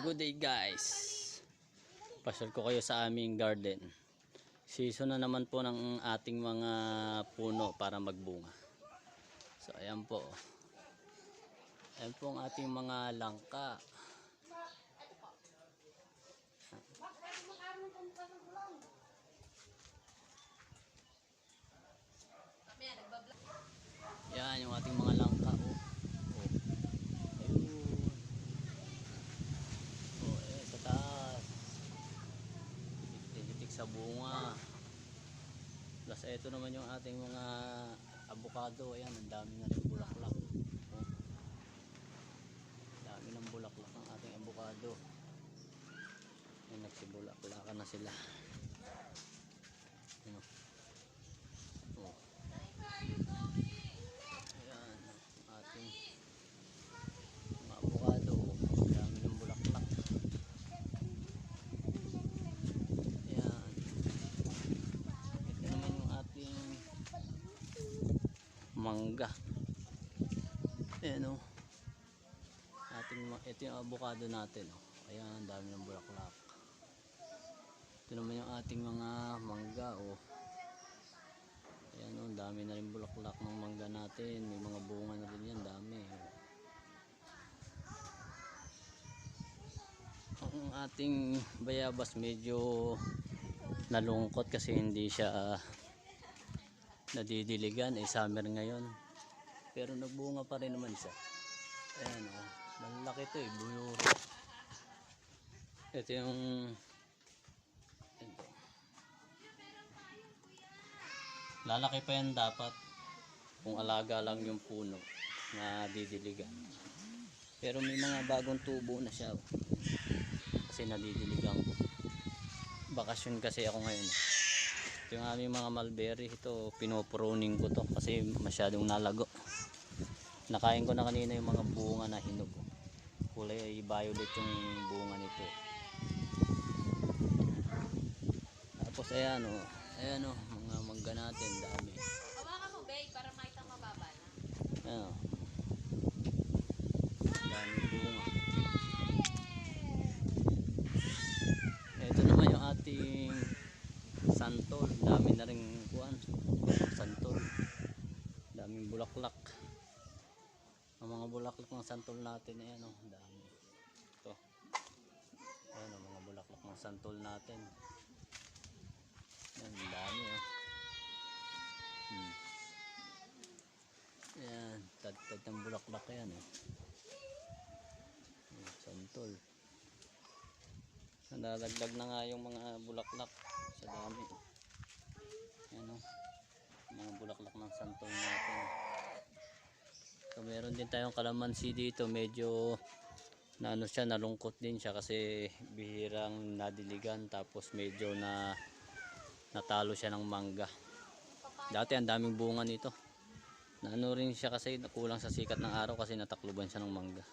good day guys. Pasyal ko kayo sa aming garden. Season na naman po ng ating mga puno para magbunga. So ayan po. Ayan po ang ating mga langka. Yan yung ating mga langka. Oh. Oh. Ayun. Oh, eh, sa taas. Titik sa bunga. Plus, ito naman yung ating mga avocado. Ayan, ang dami na rin bulaklak. Dami ng bulaklak ng ating avocado. Ayan, nagsibulaklakan na sila. Ayan, oh. Oh. Ayan, ang ating mga avocado. Ang dami ng bulaklak. Ayan. Ito naman yung ating mangga. Ayan o. Ating, ma- ito yung avocado natin. Oh. Ayan, ang dami ng bulaklak. Ito naman yung ating mga mangga. Oh. Ayan o, ang dami na rin bulaklak ng mangga natin. May mga bunga na rin yan, dami. Ang ating bayabas medyo nalungkot kasi hindi siya ah, nadidiligan. Eh, summer ngayon. Pero nagbunga pa rin naman siya. Ayan o, malaki to eh, buyuro. Ito yung. Lalaki pa yan dapat kung alaga lang yung puno na didiligan. Pero may mga bagong tubo na siya. oh. Kasi nadidiligan ko. Bakasyon kasi ako ngayon. eh. Ito yung aming mga mulberry. Ito pinopruning ko to kasi masyadong nalago. Nakain ko na kanina yung mga bunga na hinog. Kulay ay violet yung bunga nito. Tapos ayan oh. Ayan oh, mga mangga natin, dami. Hawakan mo, babe, para makita mababa na. Ayan oh. Dami bunga. Ito naman yung ating santol. Dami na rin kuan. Santol. Daming bulaklak. Ang mga bulaklak ng santol natin, ayan oh, dami. Ito. Ayan oh, mga bulaklak ng santol natin. Ayan, dami oh. Hmm. Ayan, tad-tad ng bulaklak yan eh. Santol. Nadadagdag na nga yung mga bulaklak sa dami. Ayan o. Mga bulaklak ng santol natin. So meron din tayong kalamansi dito. Medyo na ano siya, nalungkot din siya kasi bihirang nadiligan tapos medyo na natalo siya ng mangga. Dati ang daming bunga nito. Naano rin siya kasi kulang sa sikat ng araw kasi natakluban siya ng mangga.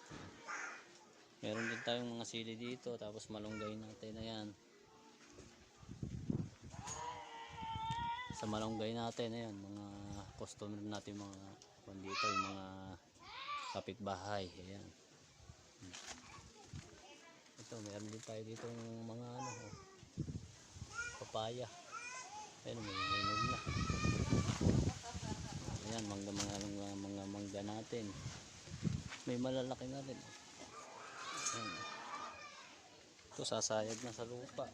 Meron din tayong mga sili dito tapos malunggay natin na yan. Sa malunggay natin ayan, mga customer natin mga dito yung mga kapitbahay. Ayan. Ito, meron din tayo dito mga ano, oh, papaya. Ayun, may hinog na. Ayan, mangga mga, mga, mangga natin. May malalaki na rin. Ayan. Ito, sasayag na sa lupa.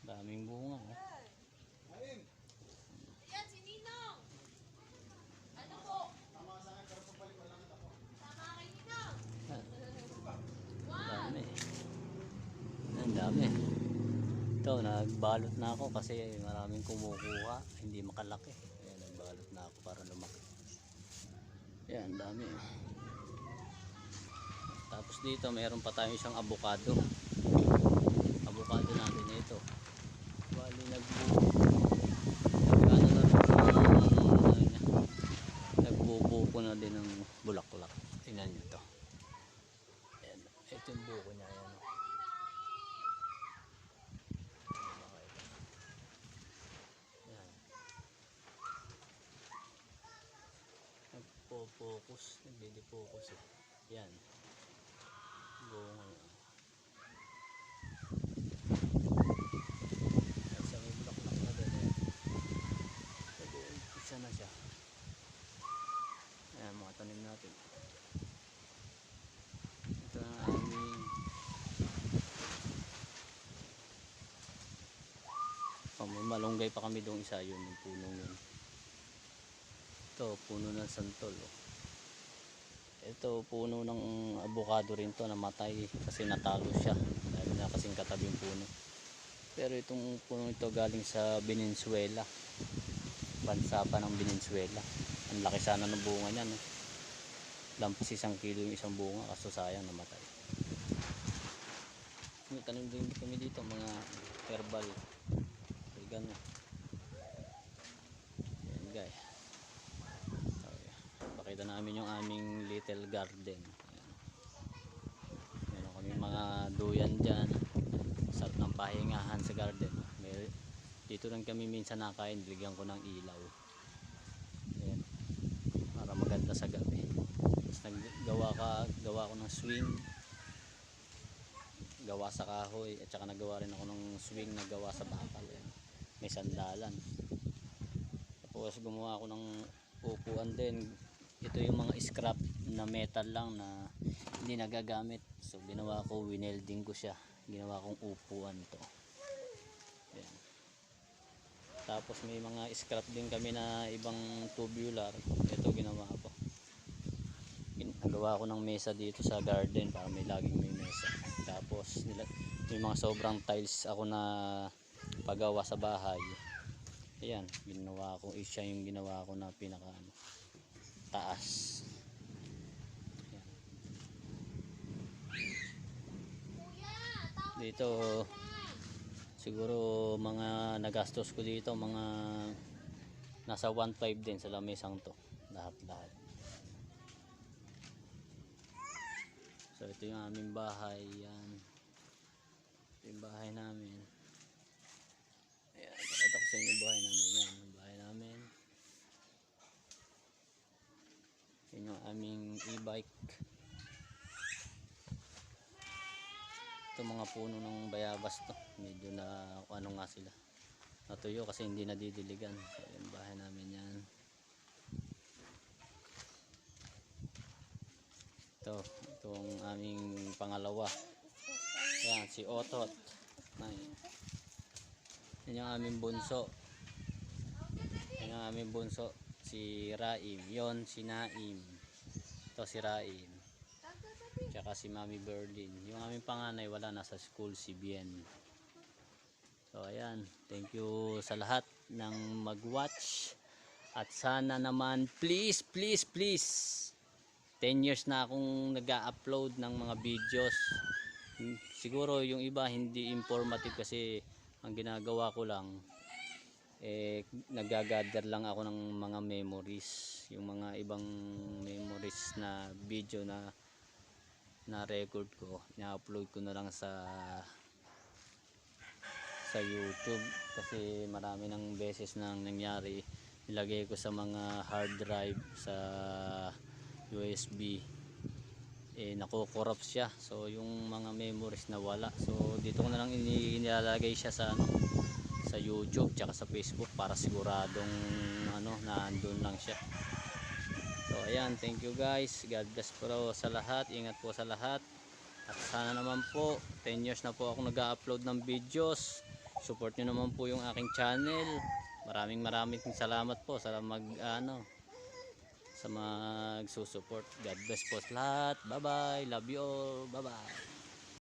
Daming bunga. Oh. Yan, si Ninong! Ano po? Tama kay Ninong! Dami. Ang dami. Ito, nagbalot na ako kasi maraming kumukuha. Hindi makalaki. Ayan, nagbalot na ako para lumaki. Ayan, dami. Tapos dito, mayroon pa tayong isang avocado. Avocado natin ito. Bali, nagbu... Nagano na rin niya. Nagbubuko na din ng bulaklak. Tingnan nyo to. Ayan, ito yung buko niya. Ayan. oh. Ayan. Nagpo-focus. Nagdi-focus eh. Yan. Bunga. At sa may na eh. Nag-uumpisa na siya. Ayan, mga tanim natin. Ito ang aming Oh, malunggay pa kami doon isa yun, yung punong yun. Ito, puno ng santol. Oh. Ito, puno ng avocado rin to namatay kasi natalo siya dahil na kasing katabi yung puno. Pero itong puno ito galing sa Venezuela. Bansa pa ng Venezuela. Ang laki sana ng bunga niya. No? Lampas isang kilo yung isang bunga kaso sayang namatay. May tanim din kami dito mga herbal. Oregano. Yan guys. Okay. Pakita namin yung aming little garden. Ayan. Meron kami mga duyan dyan. Sarap ng pahingahan sa garden. May, dito lang kami minsan nakain. Bigyan ko ng ilaw. Ayan. Para maganda sa gabi. Tapos naggawa ka, gawa ko ng swing. Gawa sa kahoy. At saka nagawa rin ako ng swing na gawa sa bakal. Ayan. May sandalan. Tapos gumawa ako ng upuan din. Ito yung mga scrap na metal lang na hindi nagagamit. So ginawa ko, winelding ko siya. Ginawa kong upuan to. Ayan. Tapos may mga scrap din kami na ibang tubular. Ito ginawa ko. Nagawa ko ng mesa dito sa garden para may laging may mesa. Tapos may mga sobrang tiles ako na pagawa sa bahay. Ayan, ginawa ko, siya yung ginawa ko na pinaka taas. Dito, siguro mga nagastos ko dito, mga nasa 1.5 din sa lamesang to. Lahat-lahat. So ito yung aming bahay, yan. Ito yung bahay namin. Ayan, pakita ko sa inyo yung bahay namin. Yan, yung bahay namin. Yan yung aming e-bike. Ito mga puno ng bayabas to. Medyo na ano nga sila. Natuyo kasi hindi nadidiligan. So yung bahay namin yan. Ito, itong aming pangalawa. Yan, si Otot. Ay. Yan yung aming bunso. Yan yung aming bunso. Si Raim. Yon si Naim. Ito si Raim. Tsaka si Mami Berlin. Yung aming panganay wala nasa school si Bien. So ayan, thank you sa lahat ng mag-watch. At sana naman please, please, please 10 years na akong nag-upload ng mga videos. Siguro yung iba hindi informative kasi ang ginagawa ko lang eh nagagather lang ako ng mga memories, yung mga ibang memories na video na na record ko, na-upload ko na lang sa sa YouTube. Kasi marami ng beses nang nangyari. Ilagay ko sa mga hard drive sa USB eh nako-corrupt siya. So yung mga memories na wala so dito ko na lang ini- inilalagay siya sa ano sa YouTube tsaka sa Facebook para siguradong ano na andun lang siya. So ayan thank you guys. God bless po sa lahat. Ingat po sa lahat. At sana naman po 10 years na po ako nag-upload ng videos. Support nyo naman po yung aking channel. Maraming maraming salamat po sa mag ano sa magsusupport. God bless po sa lahat. Bye bye love you all. Bye bye